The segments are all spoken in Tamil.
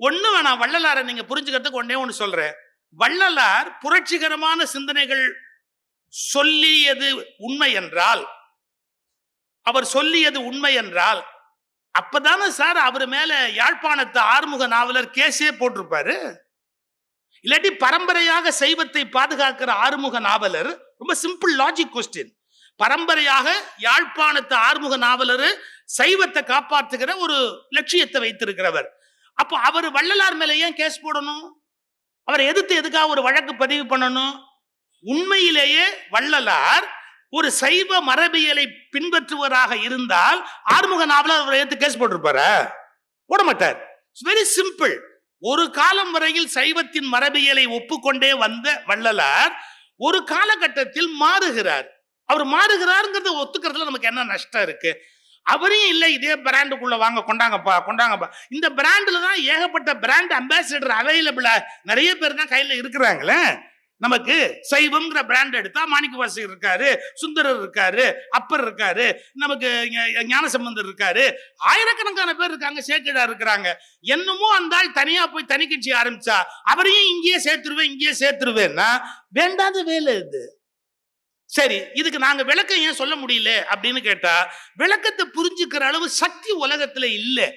ஒன்று வேணாம் வள்ளலாரை நீங்கள் புரிஞ்சுக்கிறதுக்கு ஒன்றே ஒன்று சொல்கிறேன் வள்ளலார் புரட்சிகரமான சிந்தனைகள் சொல்லியது உண்மை என்றால் அவர் சொல்லியது உண்மை என்றால் அப்பதானே சார் அவர் மேல யாழ்ப்பாணத்து ஆறுமுக நாவலர் கேஸே போட்டிருப்பாரு? இல்லாட்டி பரம்பரையாக சைவத்தை பாதுகாக்கிற ஆறுமுக நாவலர் ரொம்ப சிம்பிள் லாஜிக் கொஸ்டின் பரம்பரையாக யாழ்ப்பாணத்து ஆறுமுக நாவலர் சைவத்தை காப்பாற்றுகிற ஒரு லட்சியத்தை வைத்திருக்கிறவர். அப்போ அவர் வள்ளலார் மேல ஏன் கேஸ் போடணும்? அவரை எதிர்த்து எதுக்காக ஒரு வழக்கு பதிவு பண்ணணும்? உண்மையிலேயே வள்ளலார் ஒரு சைவ மரபியலை பின்பற்றுவராக இருந்தால் ஆறுமுக நாவலர் அவரை எடுத்து கேஸ் போட்டிருப்பார? போட மாட்டார் வெரி சிம்பிள் ஒரு காலம் வரையில் சைவத்தின் மரபியலை ஒப்புக்கொண்டே வந்த வள்ளலார் ஒரு காலகட்டத்தில் மாறுகிறார். அவர் மாறுகிறாருங்கிறத ஒத்துக்கிறதுல நமக்கு என்ன நஷ்டம் இருக்கு? அவரையும் இல்லை இதே பிராண்டுக்குள்ள வாங்க கொண்டாங்கப்பா கொண்டாங்கப்பா இந்த பிராண்டில் தான் ஏகப்பட்ட பிராண்ட் அம்பாசிடர் அவைலபிளா நிறைய பேர் தான் கையில் இருக்கிறாங்களே. நமக்கு சைவம்ங்கிற பிராண்ட் எடுத்தா மாணிக்க வாசகர் இருக்காரு சுந்தரர் இருக்காரு அப்பர் இருக்காரு நமக்கு ஞானசம்பந்தர் இருக்காரு. ஆயிரக்கணக்கான பேர் இருக்காங்க சேக்கிடார் இருக்கிறாங்க. என்னமோ அந்த ஆள் தனியா போய் தனி கட்சி ஆரம்பிச்சா அவரையும் இங்கேயே சேர்த்துருவேன் இங்கேயே சேர்த்துருவேன்னா வேண்டாத வேலை இது. சரி இதுக்கு நாங்கள் விளக்கம் ஏன் சொல்ல முடியல அப்படின்னு கேட்டா விளக்கத்தை புரிஞ்சுக்கிற அளவு சக்தி உலகத்துல இல்லை.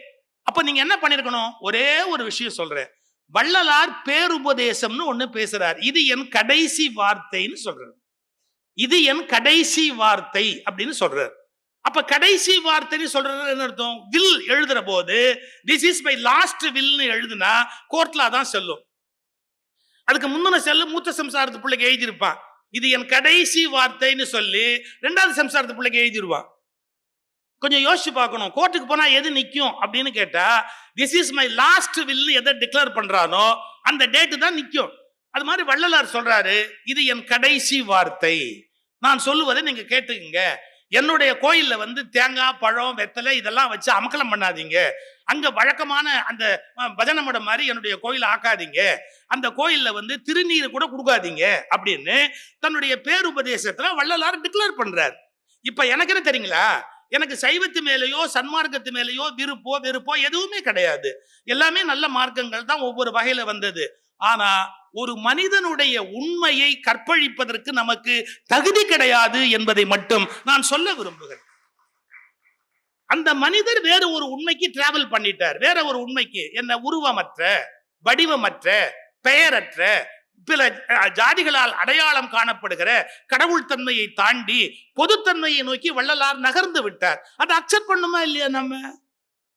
அப்ப நீங்க என்ன பண்ணிருக்கணும்? ஒரே ஒரு விஷயம் சொல்றேன். வள்ளலார் பேருபதேசம்னு ஒன்று பேசுறார். இது என் கடைசி வார்த்தைன்னு சொல்றாரு. இது என் கடைசி வார்த்தை அப்படின்னு சொல்றாரு. அப்ப கடைசி வார்த்தைன்னு சொல்றது என்ன அர்த்தம்? வில் எழுதுற போது திஸ் இஸ் மை லாஸ்ட் வில்னு எழுதுனா கோர்ட்ல தான் செல்லும். அதுக்கு முந்தின செல்லு மூத்த சம்சாரத்து பிள்ளைக்கு எழுதியிருப்பான். இது என் கடைசி வார்த்தைன்னு சொல்லி ரெண்டாவது சம்சாரத்து பிள்ளைக்கு எழுதிடுவான் கொஞ்சம் யோசிச்சு பார்க்கணும். கோர்ட்டுக்கு போனால் எது நிற்கும் அப்படின்னு கேட்டா திஸ் இஸ் மை லாஸ்ட் வில்னு எதை டிக்ளேர் பண்ணுறானோ அந்த டேட்டு தான் நிற்கும் அது மாதிரி வள்ளலார் சொல்றாரு இது என் கடைசி வார்த்தை. நான் சொல்லுவதை நீங்க கேட்டுக்குங்க. என்னுடைய கோயிலில் வந்து தேங்காய் பழம் வெத்தலை இதெல்லாம் வச்சு அமக்கலம் பண்ணாதீங்க. அங்கே வழக்கமான அந்த பஜனை மடம் மாதிரி என்னுடைய கோயில் ஆக்காதீங்க. அந்த கோயில்ல வந்து திருநீரை கூட கொடுக்காதீங்க அப்படின்னு தன்னுடைய பேருபதேசத்துல வள்ளலார் டிக்ளேர் பண்றார். இப்ப எனக்கு என்ன தெரியுங்களா? எனக்கு சைவத்து மேலேயோ சன்மார்க்கத்து மேலேயோ விருப்போ வெறுப்போ எதுவுமே கிடையாது. எல்லாமே நல்ல மார்க்கங்கள் தான் ஒவ்வொரு வகையில வந்தது. ஆனா ஒரு மனிதனுடைய உண்மையை கற்பழிப்பதற்கு நமக்கு தகுதி கிடையாது என்பதை மட்டும் நான் சொல்ல விரும்புகிறேன். அந்த மனிதர் வேற ஒரு உண்மைக்கு டிராவல் பண்ணிட்டார். வேற ஒரு உண்மைக்கு. என்ன? உருவமற்ற வடிவமற்ற பெயரற்ற பிற ஜாதிகளால் அடையாளம் காணப்படுகிற கடவுள் தன்மையை தாண்டி பொதுத்தன்மையை நோக்கி வள்ளலார் நகர்ந்து விட்டார். அதை அக்செப்ட் பண்ணுமா இல்லையா நம்ம?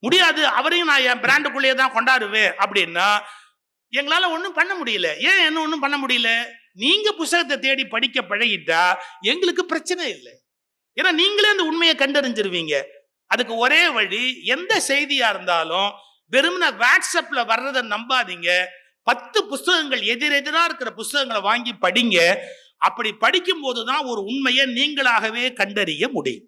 முடியாது. அவரையும் நான் என் பிராண்டுக்குள்ளேயே தான் கொண்டாடுவேன் அப்படின்னா எங்களால் ஒன்றும் பண்ண முடியல. ஏன் என்ன ஒன்றும் பண்ண முடியல? நீங்க புஸ்தகத்தை தேடி படிக்க பழகிட்டா எங்களுக்கு பிரச்சனை இல்லை. ஏன்னா நீங்களே அந்த உண்மையை கண்டறிஞ்சிருவீங்க. அதுக்கு ஒரே வழி எந்த செய்தியா இருந்தாலும் வெறுமன வாட்ஸ்அப்ல வர்றதை நம்பாதீங்க. பத்து புஸ்தகங்கள் எதிரெதிரா இருக்கிற புஸ்தகங்களை வாங்கி படிங்க. அப்படி படிக்கும் போதுதான் ஒரு உண்மையை நீங்களாகவே கண்டறிய முடியும்.